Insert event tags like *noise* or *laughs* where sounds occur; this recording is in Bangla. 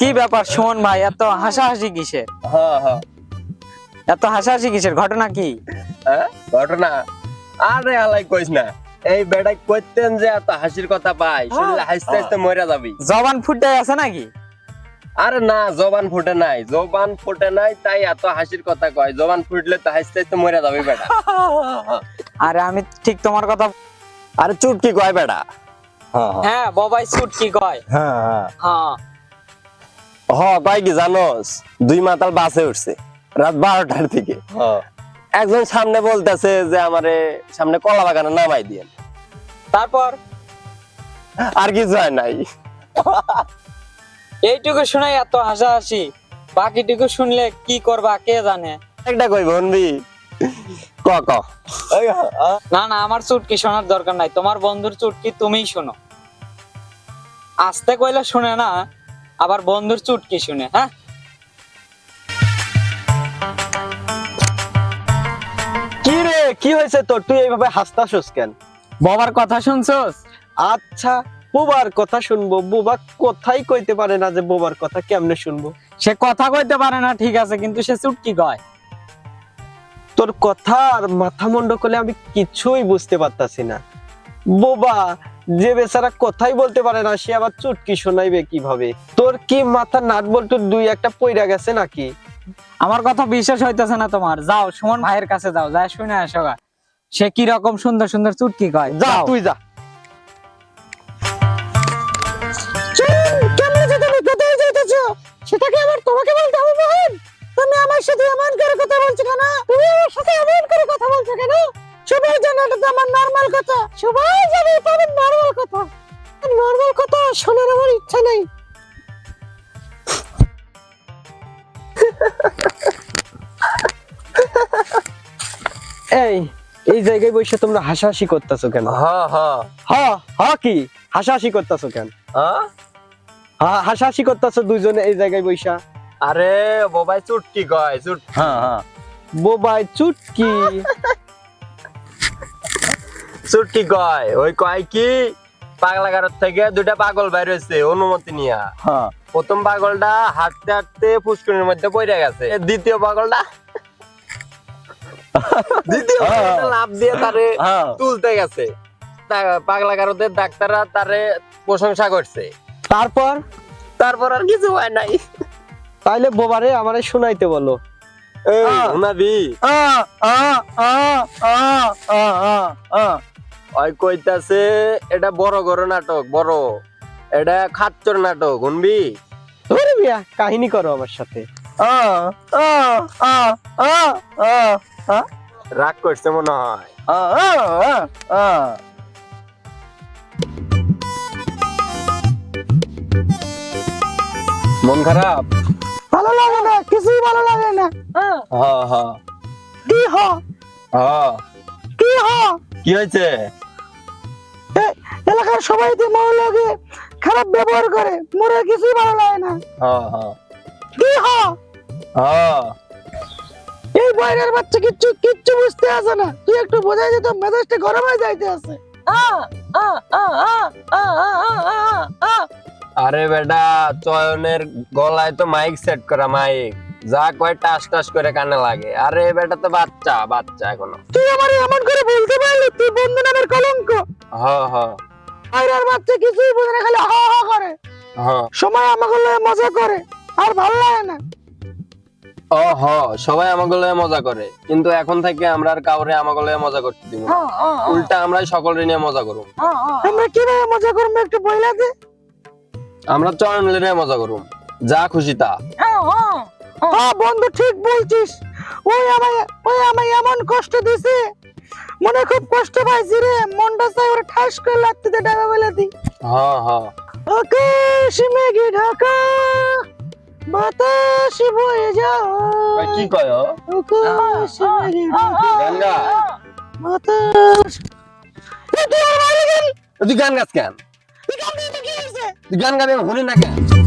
কি ব্যাপার সুমন ভাই এত হাসাহাসি কিসের? হ্যাঁ হ্যাঁ। এত হাসাহাসি কিসের? ঘটনা কি? হ্যাঁ? ঘটনা? আরে আলাই কইস না এই বেড়াই কইতেন যে এত হাসির কথা পাই শুনলে হাসতে হাসতে মরে যাবি। জবান ফুটাই আছে নাকি? আরে না জবান ফুটে নাই। জবান ফুটে নাই তাই এত হাসির কথা কয়। জবান ফুটলে তো হাসতে হাসতে মরে যাবি বেটা। *laughs* আরে আমি ঠিক তোমার কথা আরে চুটকি কয় বেটা? হ্যাঁ বাবাই সুট কি কয়। হ্যাঁ হ্যাঁ। হ্যাঁ। হ কয় কি জানোস? দুই মাতাল বাসে উঠছে রাত বারোটার দিকে। একজন সামনে বলতেছে যে আমারে সামনে কলা বাগানে নামাই দিয়ে তারপর? আর কিছু হয় নাই। এইটুকু শুনে এত হাসাহাসি বাকিটুকু শুনলে কি করবা কে জানে? একটা কই বন্ধি? ক ক। না না আমার চুটকি শোনার দরকার নাই তোমার বন্ধুর চুটকি তুমিই শোনো। আস্তে কইলে শুনে না আবার বন্ধুর চুটকি শুনে হ্যাঁ? কি রে কি হয়েছে তোর? তুই এইভাবে হাসতাছস কেন? বাবার কথা শুনছোস? আচ্ছা বুবার কথা শুনব। বুবা কোথায় কইতে পারে না যে বোবার কথা কেমনে শুনব? সে কথা কইতে পারে না ঠিক আছে কিন্তু সে চুটকি কয়। তোর কথা আর মাথা মুন্ড করলে আমি কিছুই বুঝতে পারতাছি না। বোবা যে বেচারা কথাই বলতে পারে না সে আবার চুটকি শোনাইবে কীভাবে? তোর কি মাথা নাট বল্টু দুই একটা পইরা গেছে নাকি? আমার কথা বিশ্বাস হইতেছে না তোমার। যাও সুমন ভাইয়ের কাছে যাও যা শুনে আসো সে কি রকম সুন্দর সুন্দর চুটকি কয় যা তুই যা। সেটাকে আবার তোমাকে বলতে হবে মোহন? তুমি আমার সাথে এমন করে কথা বলছো কেন? এটা তো আমার নর্মাল কথা। সবাই জানে এটা আমার নর্মাল কথা। নর্মাল কথা শোনার আমার ইচ্ছা নেই। এই এই জায়গায় বসে তোমরা হাসাহাসি করতেছো কেন? হ্যাঁ হ্যাঁ হ হ কি? হাসাহাসি করতেছো কেন? হ্যাঁ হা- হাসাহাসি করতেছো দুইজনে এই জায়গায় বইসা? আরে বাবাই চুটকি কয় চুট হ্যাঁ হ্যাঁ বোবাই চুটকি। *laughs* চুটকি কয়। ওই কয় কি? পাগলা গারদ থেকে দুইটা পাগল বাইর হয়েছে অনুমতি নিয়া। হ্যাঁ। প্রথম পাগলটা হাঁটতে হাঁটতে পুষ্করির মধ্যে পড়ে গেছে। দ্বিতীয় পাগলটা? দ্বিতীয় লাভ দিয়ে তারে হ্যাঁ। তুলতে গেছে। তা- পাগলা গারদের ডাক্তাররা তারে প্রশংসা করছে। তারপর? তারপর আর কিছু হয় নাই। তাইলে বোবারে আমারে শুনাইতে বলো। ওই কইতাছে এটা বড় গরো নাটক বড় এটা খাচ্চর নাটক শুনবি ধরে মিয়া কাহিনী করো আমার সাথে রাগ করছে মনে হয় মন খারাপ ভালো লাগে না কিছুই ভালো লাগে না। কি হ? কি হ? কি হয়েছে? এ- এলাকার সবাই তো মনে লাগে খারাপ ব্যবহার করে মোরে কিছুই ভালো লাগে না। কি হ? এই বাইরের বাচ্চা কিচ্ছু কিচ্ছু বুঝতে আসে না। তুই একটু বোঝাই দিত মেজাজটা গরম হয়ে যাইতে আছে। আরে বেটা চয়নের গলায় তো মাইক সেট করা মাইক যা কয় টাস টাস করে কানে লাগে। আরে বেটা তো বাচ্চা বাচ্চা এখনও। তুই আমার এমন করে বলতে পারলি? তুই বন্ধু নামের কলঙ্ক। হ হ। বাইরের বাচ্চা কিছুই বোঝে না খালি হা হা করে। হ। সময় আমাকে লয়ে মজা করে আর ভালো লাগে না। ও হ। সবাই আমাকে লয়ে মজা করে। কিন্তু এখন থেকে আমরা আর কাউরে আমাকে লয়ে মজা করতে দিব না। উল্টা আমরাই সকলে নিয়ে মজা করব। আমরা কীভাবে মজা করব একটু বইলা দে। আমরা চয়ন নিয়ে মজা করব যা খুশি তা। হ্যাঁ বন্ধু ঠিক বলছিস। ওই আমায় ওই আমায় এমন কষ্ট দিছে। মনে খুব কষ্ট পাইছি রে। মনটা চাই ওর ঠাস করে লাগতে দে ডাবা বলে দি। হ হ আকাশ মেঘে ঢাকা বাতাস বয়ে যাও কি কয় ও? আকাশ মেঘে ঢাকা গান গা। বাতাস। এ তুই আমার বাইরে গেল? তুই গান গাছ কেন? তুই গান শুনি না কেন